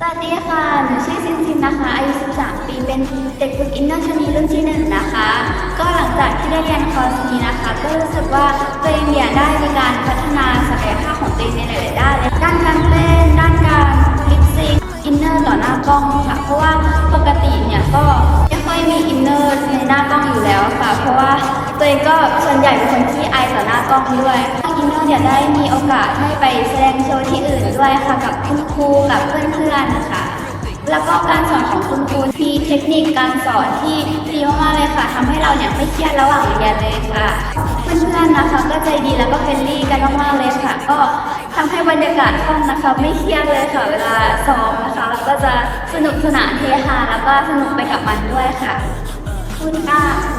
สวัสดีค่ะ หนูชื่อซินซินนะคะ อายุ 13 ปี เป็นเด็กฝึกอินเนอร์ชนีรุ่นที่หนึ่งนะคะ ก็หลังจากที่ได้เรียนคอร์สนี้นะคะ ก็รู้สึกว่าตัวเองเนี่ยได้มีการพัฒนาศักยภาพของตัวเองในหลายๆด้านเลยด้านการเต้น ด้านการลิปซิงอินเนอร์ต่อหน้ากล้องค่ะ เพราะว่าปกติเนี่ยก็ไม่ค่อยมีอินเนอร์ในหน้ากล้องอยู่แล้วค่ะ เพราะว่าตัวเองก็ส่วนใหญ่เป็นคนที่อายต่อหน้ากล้องด้วยอินเนอร์เนี่ยได้มีโอกาสให้ไปแสดงโชว์ที่อื่นด้วยค่ะ กับคุณครูกับเพื่อน แล้วก็การสอนของคุณครูมีเทคนิคการสอนที่ดีมากๆเลยค่ะทำให้เราเนี่ยไม่เครียดระหว่างเรียนเลยค่ะ เพื่อนๆนะคะก็ใจดีแล้วก็เฟรนลี่กันมากๆเลยค่ะ ก็ทำให้บรรยากาศห้องนะคะไม่เครียดเลยค่ะ เวลาสอบนะคะเราก็จะสนุกสนานเฮฮาแล้วก็สนุกไปกับมันด้วยค่ะคุณค่ะ